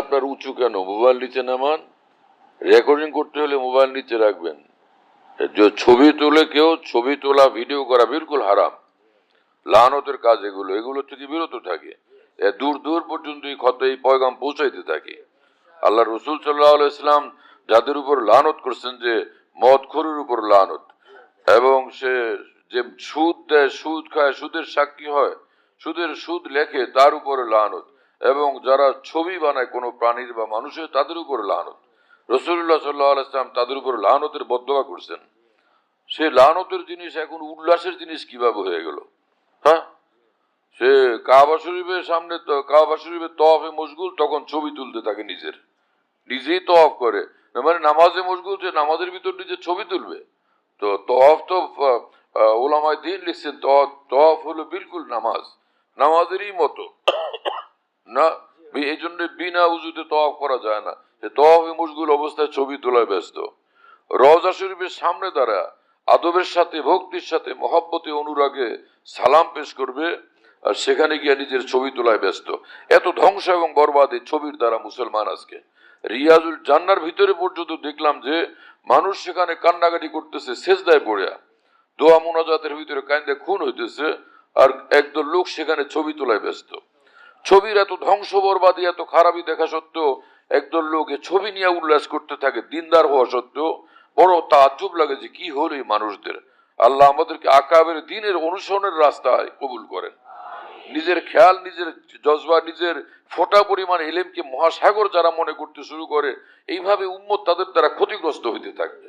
আপনার উঁচু কেন? মোবাইল নিচে নামান। রেকর্ডিং করতে হলে মোবাইল নিচে রাখবেন। ছবি তুলে কেউ, ছবি তোলা ভিডিও করা বিলকুল হারাম। লানতের কাজ এগুলো। এগুলো থেকে বিরত থাকে। দূর দূর পর্যন্ত এই ক্ষত এই পয়গাম পৌঁছাইতে থাকে। আল্লাহ রসুল সাল্লাহ ইসলাম যাদের উপর লানত করছেন যে মদ খরুর উপর লানত, এবং সে যে সুদ দেয়, সুদ খায়, সুদের সাক্ষী হয়, সুদের সুদ লেখে, তার উপরে লানত। এবং যারা ছবি বানায় কোনো প্রাণীর বা মানুষের, তাদের উপর লানত রসুল্লাহ সাল্লাহ ইসলাম তাদের উপর লানতের বদয়া করছেন। সে লানতের জিনিস এখন উল্লাসের জিনিস কীভাবে হয়ে গেল? হ্যাঁ? সে কাবা শরীফের সামনে কাবা শরীফের তফে মশগুল, তখন ছবি তুলতে থাকে নিজের। নিজেই তফ করে। মানে নামাজে মশগুল যে নামাজের ভিতর নিজের ছবি তুলবে। তো তফ তো ওলামায় দিন লিখছেন তফ হলো বিলকুল নামাজ। নামাজেরই মতো। না? এই জন্য বিনা উজুতে তফ করা যায় না। সে তফে মশগুল অবস্থায় ছবি তোলায় ব্যস্ত। রওজা শরীফের সামনে দ্বারা আদবের সাথে, ভক্তির সাথে মহব্বতে অনুরাগে সালাম পেশ করবে আর সেখানে গিয়ে নিজের ছবি তোলায় ব্যস্ত। এত ধ্বংস এবং বরবাদ এই ছবির দ্বারা মুসলমান আজকে। রিয়াজুল জান্নার ভিতরে পর্যন্ত দেখলাম যে মানুষ সেখানে কান্নাকাটি করতেছে শেষদায় পড়িয়া দোয়া মোনাজাতের ভিতরে কান্দে খুন হইতেছে আর একদল লোক সেখানে ছবি তোলায় ব্যস্ত। ছবির এত ধ্বংস বরবাদী এত খারাপই দেখা সত্ত্বেও একদল লোক ছবি নিয়ে উল্লাস করতে থাকে দিনদার হওয়া সত্ত্বেও। বড় তাজ্জব লাগে যে কি হলো এই মানুষদের। আল্লাহ আমাদেরকে আকাবের দিনের অনুসরণের রাস্তায় কবুল করেন। নিজের খেয়াল নিজের জজবা নিজের ফোটা পরিমাণ এলেমকে মহাসাগর যারা মনে করতে শুরু করে এইভাবে উম্মত তাদের দ্বারা ক্ষতিগ্রস্ত হইতে থাকবে।